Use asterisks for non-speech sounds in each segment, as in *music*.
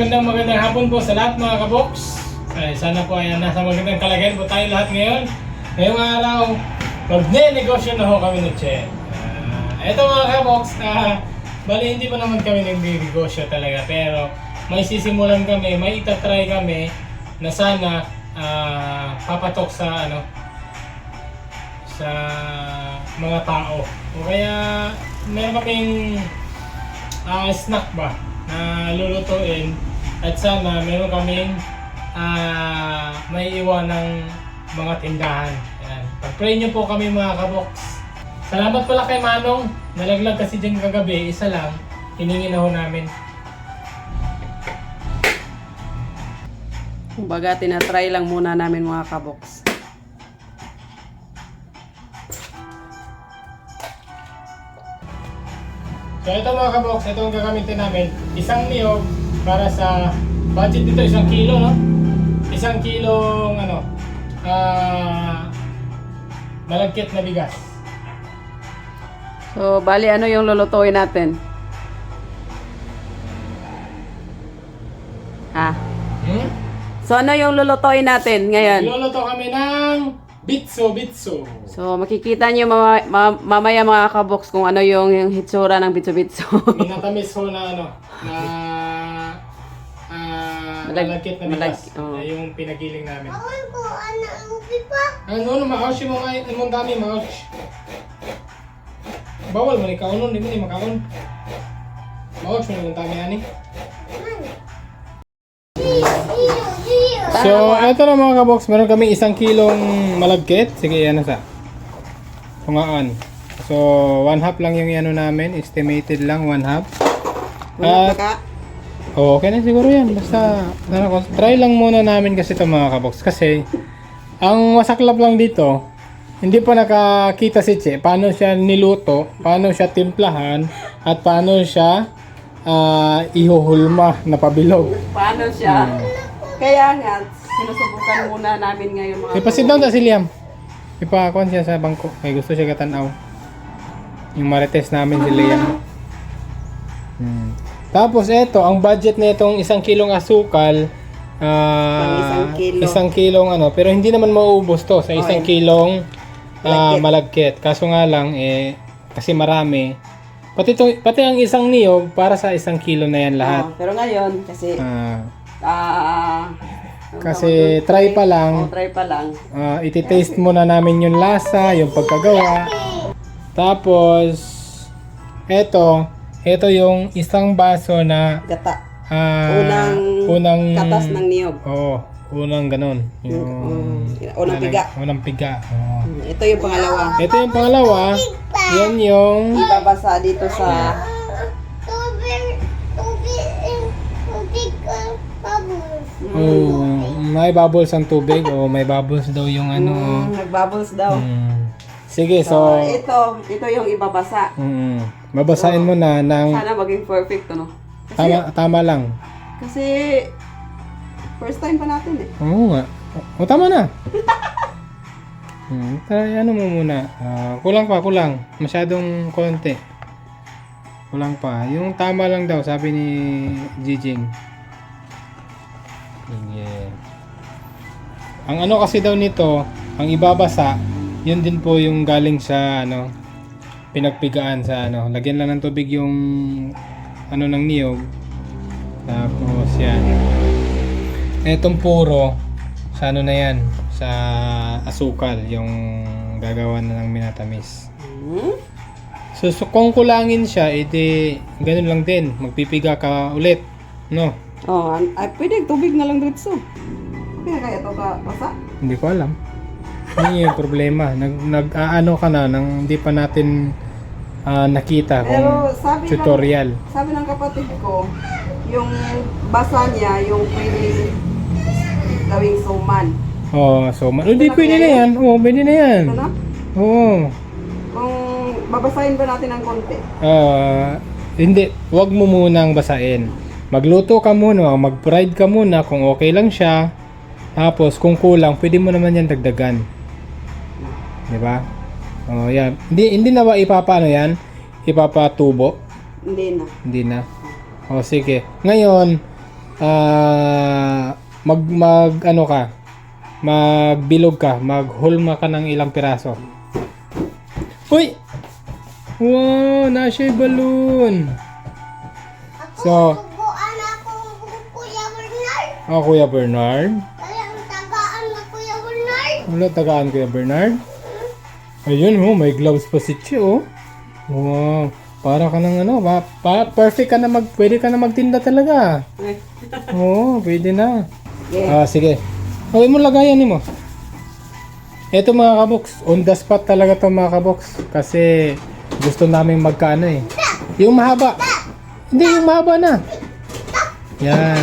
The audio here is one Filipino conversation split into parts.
magandang magandang hapon po sa lahat mga kabox. Ay, sana po ay nasa magandang kalagayan po tayo lahat ngayon. Ngayong araw, magne-negosyo na ho kami ni Che. Ah, eto mga kabox, ah, bali hindi pa naman kami nag-negosyo talaga pero may sisimulan kami, may itatry kami na sana ah, papatok sa ano sa mga tao. O kaya meron kaming ah, snack ba na lulutuin at sana meron kaming ah, may iwan ng mga tindahan. Ayan. Pag-pray niyo po kami mga kabox. Salamat pala kay Manong. Nalaglag kasi dyan kagabi, isa lang. Hiningi na ho namin. Kumbaga, tinatry lang muna namin mga kabox. So ito mga kabox, ito ang gagamitin namin. Isang niyog para sa budget dito, isang kilo, no? Isang kilong ano, ah, malagkit na bigas. So, bali ano yung lulutuin natin? Ah. Hmm? So, ano yung lulutuin natin ngayon? Iluluto kami ng bitso bitso. So, makikita nyo mama, ma- mamaya mga kabox kung ano yung, yung hitsura ng bitso-bitso. Minatamis ho na ano, na malagkit na malag- bigas. oo. Na yung pinagiling namin. Awan ko, anak mo, pa. Ano, ano, makaos yung mga imong dami, makaos. Bawal mo ni kaunon, di mo ni makaon. Makaos mo ni dami ani. So, eto na mga kabox, meron kami isang kilong malagkit. Sige, ano sa? Tungaan. So, one half lang yung ano namin. Estimated lang, one half. At? Oh, okay na siguro yan. Basta, ano, try lang muna namin kasi ito mga kabox. Kasi, ang masaklap lang dito, hindi pa nakakita si Che paano siya niluto, paano siya timplahan, at paano siya ah, ihuhulma na pabilog. Paano siya? Kaya nga, sinusubukan muna namin ngayon mga Ipasit down ta si Liam. Ipakuan siya sa bangko. May gusto siya katanaw. Yung marites namin si Liam. Hmm. Tapos eto, ang budget na itong isang kilong asukal, ah, Pang isang kilo. isang kilong ano, pero hindi naman mauubos to sa isang Okay. kilong ah, Malagkit. malagkit. Kaso nga lang, eh, kasi marami. Pati, to, pati ang isang niyog, para sa isang kilo na yan lahat. Oo, pero ngayon, kasi, Ah, ah, ano kasi doon? try pa lang. Oo, try pa lang. Ah, iti-taste muna namin yung lasa, yung pagkagawa. Tapos, eto, eto yung isang baso na Gata. ah, Unang unang Katas ng niyog. Oo, unang ganun. Yung, Mm, unang piga. Unang piga. oo. Mm, Ito yung pangalawa. Ito yung pangalawa. Yan yung Ibabasa dito sa Tubig, tubig, tubig, uh, bubbles. oh, may bubbles ang tubig o may bubbles daw yung ano. Mm, nagbubbles daw. Mm. Sige, So, so ito, ito yung ibabasa. mm, babasahin mo na ng Sana maging perfect, ano? Kasi, tama tama lang. kasi first time pa natin eh. Oo nga. O, tama na. *laughs* Hmm, try, ano mo muna. Ah, kulang pa, kulang. Masyadong konti. Kulang pa. Yung tama lang daw, sabi ni Jijing. Yeah. Ang ano kasi daw nito, ang ibabasa, yun din po yung galing sa ano, pinagpigaan sa ano. Lagyan lang ng tubig yung ano ng niyog. Tapos yan. Etong puro sa ano na yan, sa asukal, yung gagawa na ng minatamis. Hmm? So, so kung kulangin siya, edi ganun lang din, magpipiga ka ulit. No? Oh, an- ay, pwede tubig na lang dito. Kaya kaya ito ka basa? Hindi ko alam. Hindi yung problema. Nag, nag-aano ka na nang hindi pa natin ah, nakita Pero kung sabi ng, tutorial. sabi ng kapatid ko, yung basa niya, yung pwede gawing suman. Oh, so, ma- hindi pwede na yan. Oo, pwede na yan. Na? Oo. Kung babasahin ba natin ng konti? Ah, hindi, wag mo munang basain. Magluto ka muna, mag-fried ka muna kung okay lang siya. Tapos kung kulang, pwede mo naman yan dagdagan. 'Di ba? Oh, yan. Hindi hindi na ba ipapano yan? Ipapatubo? Hindi na. Hindi na. O sige. Ngayon, ah, mag, mag, ano ka, magbilog ka, maghulma ka ng ilang piraso. Uy! Wow, nasa balloon. Ako, So, bubuan ako, Kuya Bernard. ako Kuya Bernard. Kaya ang tagaan na Kuya Bernard. Wala, tagaan Kuya Bernard. Ayun, oh, may gloves pa si Chi, oh. Wow, para ka ng ano, pa, pa, perfect ka na mag, pwede ka na magtinda talaga. *laughs* Oo, pwede na. Yeah. Ah, sige. Okay mo lagayan mo. Ito mga kabox, on the spot talaga to mga kabox. Kasi gusto namin magkaano eh. Yung mahaba. Hindi, yung mahaba na. Yan.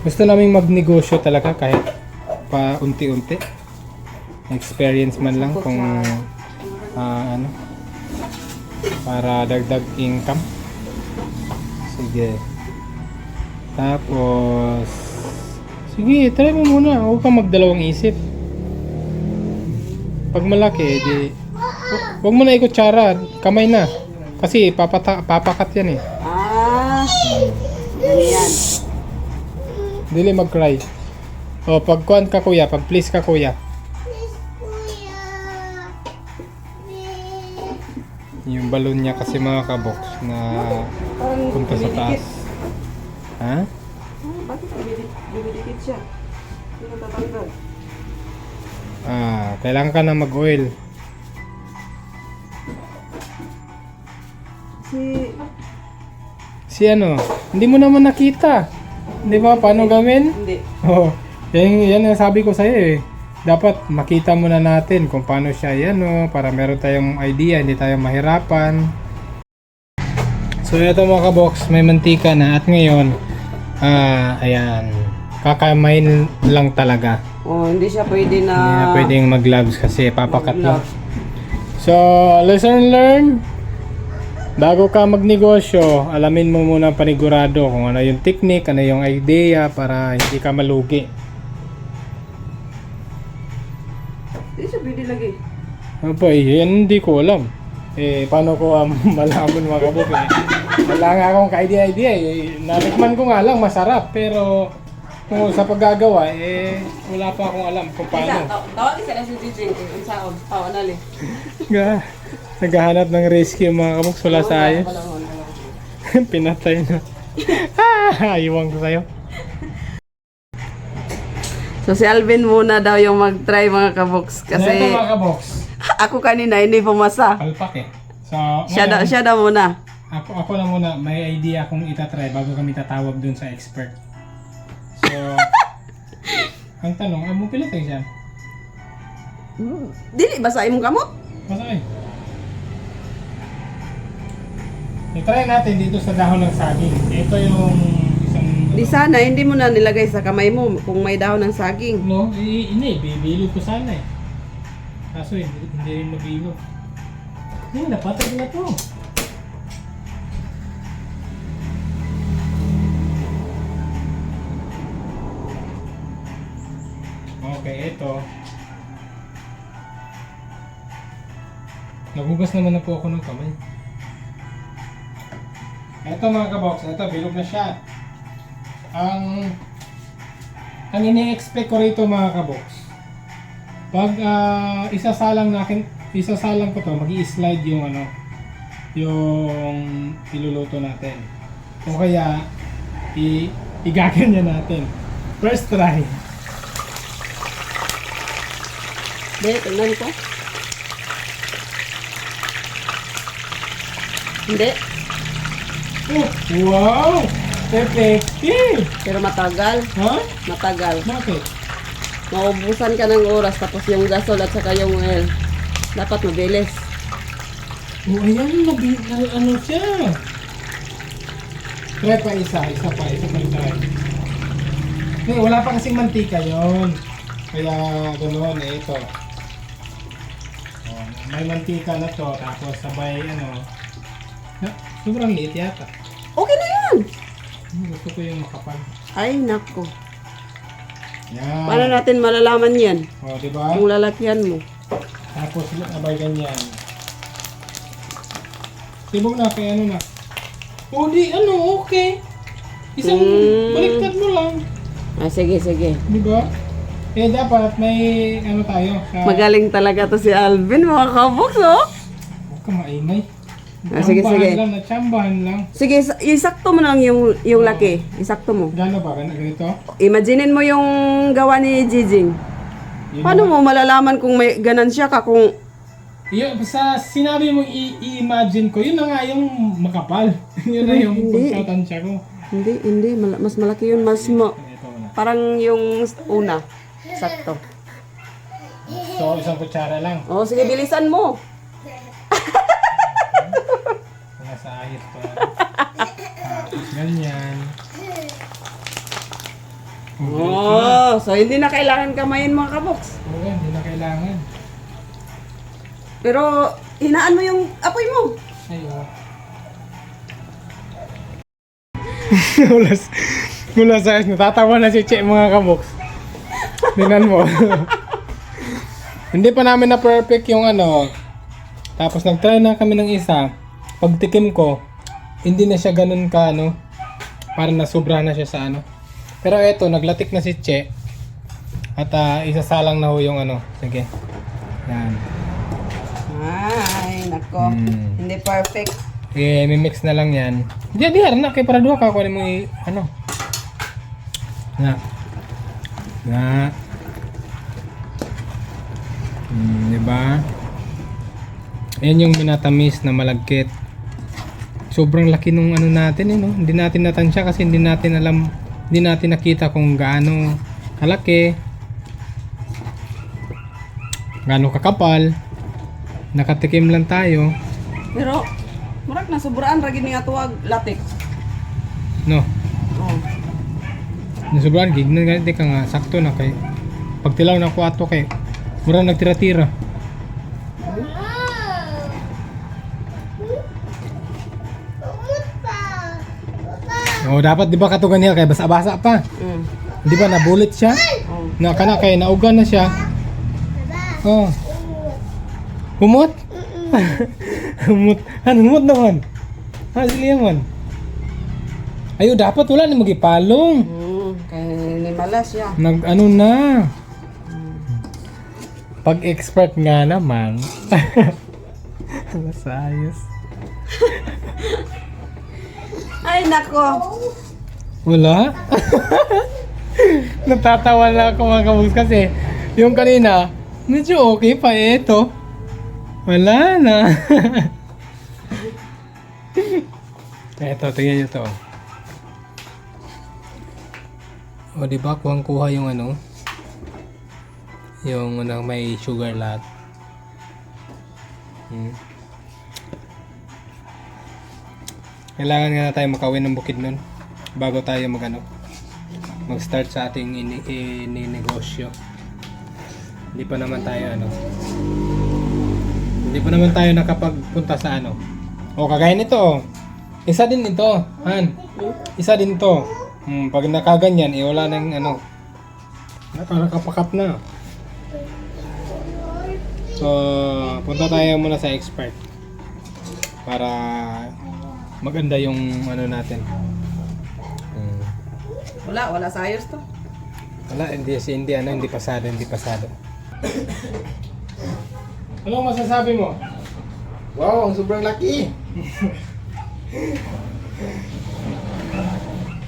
Gusto namin magnegosyo talaga kahit pa unti-unti. Experience man lang kung ah, ano para dagdag income. Sige. Tapos, sige, try mo muna. Huwag kang magdalawang isip. Pag malaki, di... hu- Huwag mo na ikutsara. Kamay na. Kasi papata, papakat yan eh. Ah, ganyan. Dili mag-cry. O, pag kuhan ka kuya, pag please ka kuya. Balon niya kasi mga kabox na punta sa taas. Ha? Ah, bakit dumidikit, siya? Hindi natatanggal. Ah, kailangan ka na mag-oil. Si, Si ano, hindi mo naman nakita. Di ba? Paano gawin? hindi. Oo. yan, yan ang sabi ko sa'yo eh. Dapat makita muna natin kung paano siya yan oh, para meron tayong idea, hindi tayo mahirapan. So ito mga kabox, may mantika na at ngayon, ah, ayan, kakamain lang talaga. Oh, hindi siya pwede na... Hindi na pwedeng mag-gloves kasi papakat lang. Mag-gloves. So, lesson learned. Bago ka magnegosyo, alamin mo muna panigurado kung ano yung technique, ano yung idea para hindi ka malugi. Ano po, eh, yan hindi ko alam. Eh, paano ko um, *laughs* malaman mga kabuk eh. Wala nga akong ka-idea-idea eh. Natikman ko nga lang, masarap. Pero, kung sa paggagawa, eh, wala pa akong alam kung paano. Tawag ka na si Gigi. Ang saon. Tawa na. Ga, naghahanap ng rescue mga kabuk, wala sa ayos. *laughs* Pinatay na. *laughs* ah, iwan ko sa'yo. So si Alvin muna daw yung mag-try mga. Ito Kasi mga kabox, *laughs* ako kanina hindi pumasa. palpak eh. So, Siya daw, ngayon, siya daw muna. Ako, ako na muna, may idea akong itatry bago kami tatawag dun sa expert. So, *laughs* ang tanong, amo pila tayo siya? Dili ba sa imong kamot? Basta ay. I-try natin dito sa dahon ng saging. Ito yung. Di sana, hindi mo na nilagay sa kamay mo kung may dahon ng saging. No, hindi, bibilo ko sana eh. Kaso hindi, hindi rin mabilo. Hindi, napatag na to. Okay, ito. Nagugas naman na po ako ng kamay. Ito mga kabox, ito bilog na siya. Ang ang ini-expect ko rito mga kabox, pag ah, isasalang natin, isasalang ko to, magi slide yung ano, yung iluluto natin. O kaya, i igaganyan natin. First try. Di, tingnan ko. Hindi, Oh, wow! Effective! pero matagal. Ha? Matagal. Bakit? Maubusan ka ng oras tapos yung gasol at saka yung oil. Dapat mabilis. Oh, ayan, nabi, na- ano siya? Try pa isa, isa pa, isa pa yung try. Eh, wala pa kasing mantika yon. Kaya ganoon eh, ito. Oh, may mantika na to, tapos sabay ano. Na, sobrang liit yata. Okay na yan! Hmm, Gusto ko yung makapal. Ay, nako. Yan. Paano natin malalaman yan? Oh, di ba? Kung lalakyan mo. Tapos sabay ganyan. Tibok na, kaya ano na. O di, ano, okay. Isang Mm. baliktad mo lang. Ah, sige, sige. Di ba? Eh, dapat may, ano tayo, sa... Magaling talaga to si Alvin, mga kabox, oh. Huwag ka maingay. Ah, sige, sige. lang, natsambahan lang. Sige, sa- isakto mo lang yung, yung laki. Isakto mo. Gano ba? Gan- Ganito? Imaginein mo yung gawa ni Jijing. Yun Paano mo malalaman kung may ganan siya ka kung... Yun, sa sinabi mo i- i-imagine ko, yun na nga yung makapal. *laughs* yun na yung Hindi. pagkatansya ko. Hindi, hindi. Mala- mas malaki yun. Mas mo... Ito na. Parang yung una. Sakto. So, isang kutsara lang. Oh, sige, bilisan mo. Nasa ayos pa. Tapos *laughs* ganyan. Oh, so hindi na kailangan kamayin mga kabox. Oo, hindi na kailangan. Pero, hinaan mo yung apoy mo. Ayun. *laughs* mula, mula sa natatawa na si Che mga kaboks. Tingnan mo. *laughs* Hindi pa namin na perfect yung ano. Tapos nag-try na kami ng isa. Pagtikim ko, hindi na siya ganun ka ano. Parang nasobra na siya sa ano. Pero eto, naglatik na si Che. At ah, isasalang na ho yung ano. Sige. Yan. Ay, nako. Hmm. Hindi perfect. Eh, may mix na lang yan. Di, di, na, kay para duha ka, kunin mo i, ano. Na. Na. Hmm, di ba? Yan yung minatamis na malagkit. Sobrang laki nung ano natin eh, no? Hindi natin natansya kasi hindi natin alam, hindi natin nakita kung gaano kalaki, gaano kakapal. Nakatikim lang tayo. Pero, murag na sobraan ra gid nga tuwag latex. No, Oh. Nasubuan, gig na ganito ka nga, sakto na kay. Pag tilaw na ko ato kay, murang nagtira-tira. O dapat di ba katugan niya kay basa-basa pa. Mm. Di ba nabulit siya? Oh. Na kana kay naugan na siya. Oh. Humot? *laughs* humot. Ano humot naman? Ha, sili man. Ayo, dapat wala ni magipalong. Mm. Kay ni malas siya. Nag ano na. Pag expert nga naman. *laughs* Masayos. *laughs* Ay, nako. Wala? *laughs* Natatawa na ako mga kabus kasi yung kanina, medyo okay pa eh, ito. Wala na. *laughs* Eto, tingnan nyo to. O, di ba kuhang-kuha yung ano? Yung ano, may sugar lahat. Hmm. Kailangan nga na tayo makawin ng bukid nun bago tayo mag ano, mag-start sa ating ini, ini negosyo. Hindi pa naman tayo ano. Hindi pa naman tayo nakapagpunta sa ano. O kagaya nito. Isa din ito, Han. Isa din to. Hmm, pag nakaganyan, eh wala nang ano. Nakakapakat na. So, punta tayo muna sa expert. Para maganda yung ano natin. Hmm. Wala, wala sa ayos to. Wala, hindi si hindi ano, hindi pasado, hindi pasado. Ano masasabi mo? Wow, ang sobrang laki. *laughs*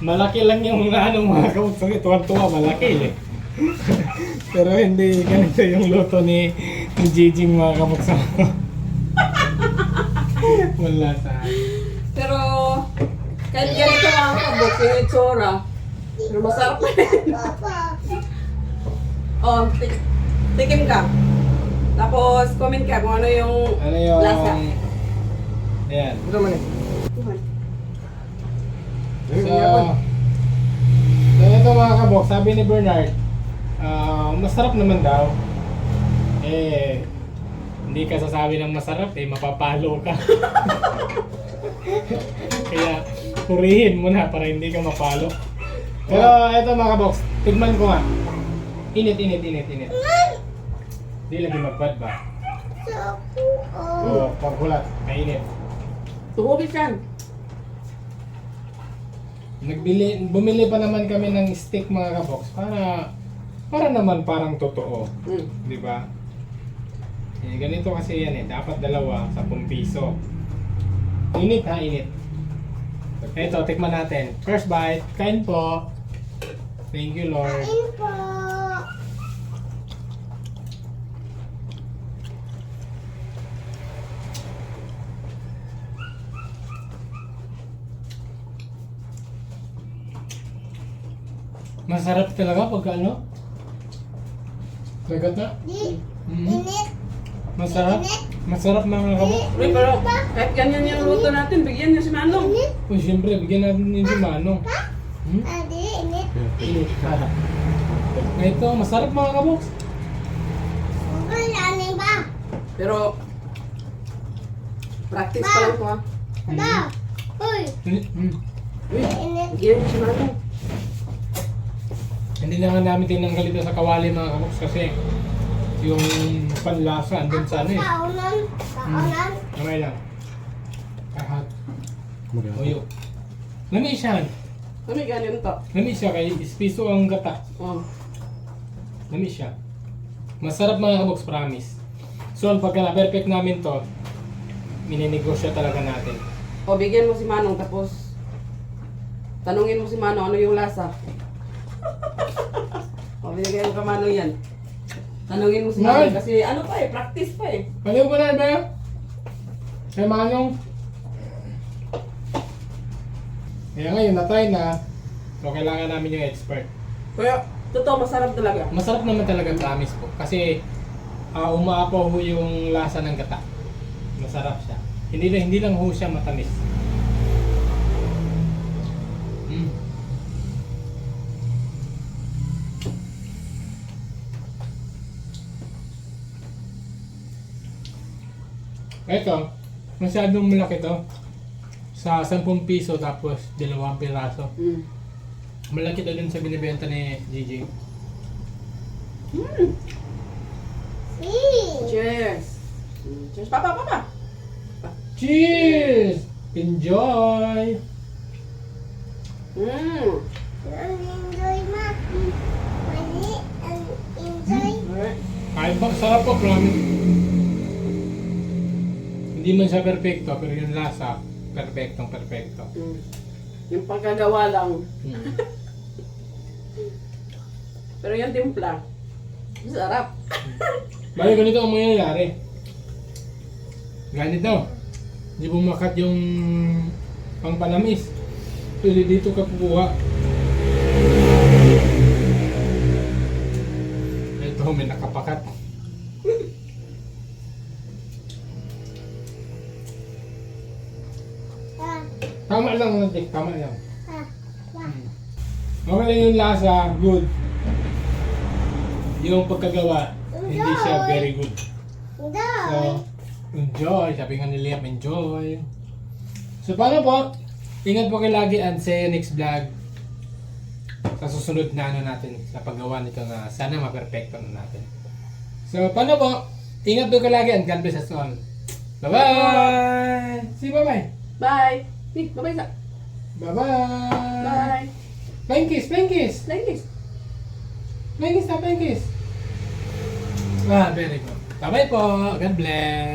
Malaki lang yung ano mga kamutsang tuwa-tuwa, malaki eh. *laughs* Pero hindi ganito yung luto ni, ni Jijing mga kamutsang. *laughs* Wala sa Pero, kahit ganito mga kabok, yung itsura, pero masarap pa rin. Papa. *laughs* oh, tik- tikim ka. Tapos, comment ka kung ano yung Ano yung... lasa. Ayan. Ito man eh. So, so ito mga kabok, sabi ni Bernard, ah, masarap naman daw. Eh, hindi ka sasabi ng masarap, eh, mapapalo ka. *laughs* Kaya, purihin mo na para hindi ka mapalo. Pero ito mga kaboks, tigman ko nga. Init, init, init, init. Hindi lagi magbad ba? Oo, paghulat, mainit. Tuhubis yan. Nagbili, bumili pa naman kami ng stick mga kabox para para naman parang totoo, Mm. di ba? Eh, ganito kasi yan eh, dapat dalawa, 10 piso. Init ha, init. Ito, tikman natin. First bite, kain po. Thank you, Lord. Kain po. Masarap talaga pag ano? Lagat na? Di. Mm. Init. Masarap? Masarap mga kabox. Uy, pero kahit ganyan yung luto natin, bigyan niyo si Manong. Oh, siyempre, bigyan natin din si Manong. Hmm? Adi, init. Init ka. Ito, masarap mga ba? Pero, practice pa lang po ha. Ba? Uy, Init. Mm. Uy, bigyan niyo si Manong. Hindi na nga namin tinanggal ito sa kawali mga kabox kasi yung panlasa andun sa ano eh. Kaunan. Kaunan. Kamay lang. Kahat. Uyo. Lami siya. Kami ganyan to. Lami siya kay ispiso ang gata. Oh. Lami siya. Masarap mga kabox, promise. So, pagka na-perfect namin to, mininegosyo talaga natin. O, bigyan mo si Manong tapos tanungin mo si Manong ano yung lasa. *laughs* o, binigyan mo ka Manong yan. Tanungin mo si Nay! kasi ano pa eh, practice pa eh. Paliw ko na ba? Kay Manong. Kaya ngayon, na-try na. So, kailangan namin yung expert. Kaya, totoo, masarap talaga. Masarap naman talaga, promise po. Kasi, uh, umaapaw ho yung lasa ng gata. Masarap siya. Hindi lang, hindi lang ho siya matamis. Ito, masyadong malaki to. Sa 10 piso tapos dalawang piraso. Mm. Malaki to din sa binibenta ni Gigi. Mm. Si. Cheers! Cheers, papa, papa! Cheers! Enjoy! Mm. Enjoy ma. Mali. Enjoy. Ba, sarap po, promise. Hindi man siya perfecto, pero yung lasa, perfectong perfecto. Mm. Yung pagkagawa lang. Mm. *laughs* Pero yung timpla, sarap. Bali, ganito ang mangyayari. Ganito. Hindi bumakat yung pangpalamis. Pero dito ka kukuha. Ito, may nakapakat. Tama lang natin, tama lang. Ah. Hmm. Okay lang yung lasa, good. Yung pagkagawa, hindi siya very good. Enjoy. So, enjoy. Sabi nga ni Liam, enjoy. So, paano po? Ingat po kayo lagi and see you next vlog. Sa susunod na ano natin, sa paggawa nito na sana maperfecto na natin. So, paano po? Ingat po kayo lagi and God bless us all. Bye-bye! See you, bye-bye! Bye! Nick, bye-bye sa. Bye-bye! Bye! Flying kiss, flying kiss! Like this. Flying kiss na, flying kiss! Ah, very good. Bye-bye po! God bless!